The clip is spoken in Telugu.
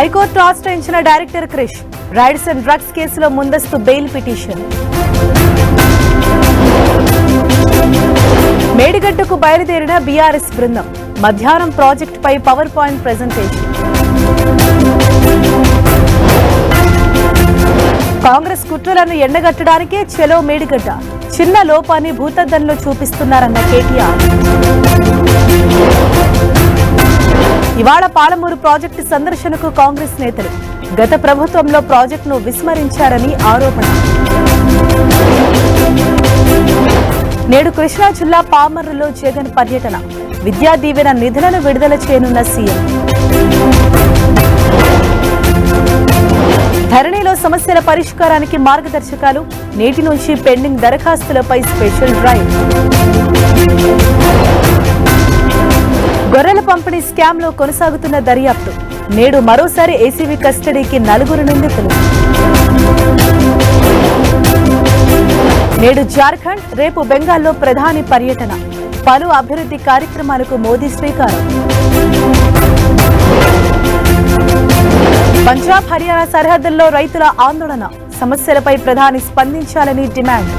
హైకోర్టు ఆశ్రయించిన director Krish raids and drugs కేసులో ముందస్తు బెయిల్ పిటిషన్. మేడిగడ్డకు బయలుదేరిన బీఆర్ఎస్ బృందం మధ్యాహ్నం ప్రాజెక్టుపై పవర్ పాయింట్ ప్రజెంటేషన్. కాంగ్రెస్ కుట్రలను ఎండగట్టడానికే చెలో మేడిగడ్డ చిన్న లోపాన్ని భూతద్దంలో చూపిస్తున్నారన్న కేటీఆర్. ఇవాళ పాలమూరు ప్రాజెక్టు సందర్శనకు కాంగ్రెస్ నేతలు. గత ప్రభుత్వంలో ప్రాజెక్టును విస్మరించారని ఆరోపణ. నేడు కృష్ణా జిల్లా పామర్రులో జగన్ పర్యటన. విద్యా దీవెన నిధులను విడుదల చేయనున్న సీఎం. ధరణిలో సమస్యల పరిష్కారానికి మార్గదర్శకాలు. నేటి నుంచి పెండింగ్ దరఖాస్తులపై స్పెషల్ డ్రైవ్. కంపెనీ స్కామ్లో కొనసాగుతున్న దర్యాప్తు. నేడు మరోసారి ఏసీబీ కస్టడీకి నలుగురు నిందితులు నేడు జార్ఖండ్ రేపు బెంగాల్లో ప్రధాని పర్యటన. పలు అభివృద్ధి కార్యక్రమాలకు మోదీ శ్రీకారం. పంజాబ్ హర్యానా సరిహద్దుల్లో రైతుల ఆందోళన. సమస్యలపై ప్రధాని స్పందించాలని డిమాండ్.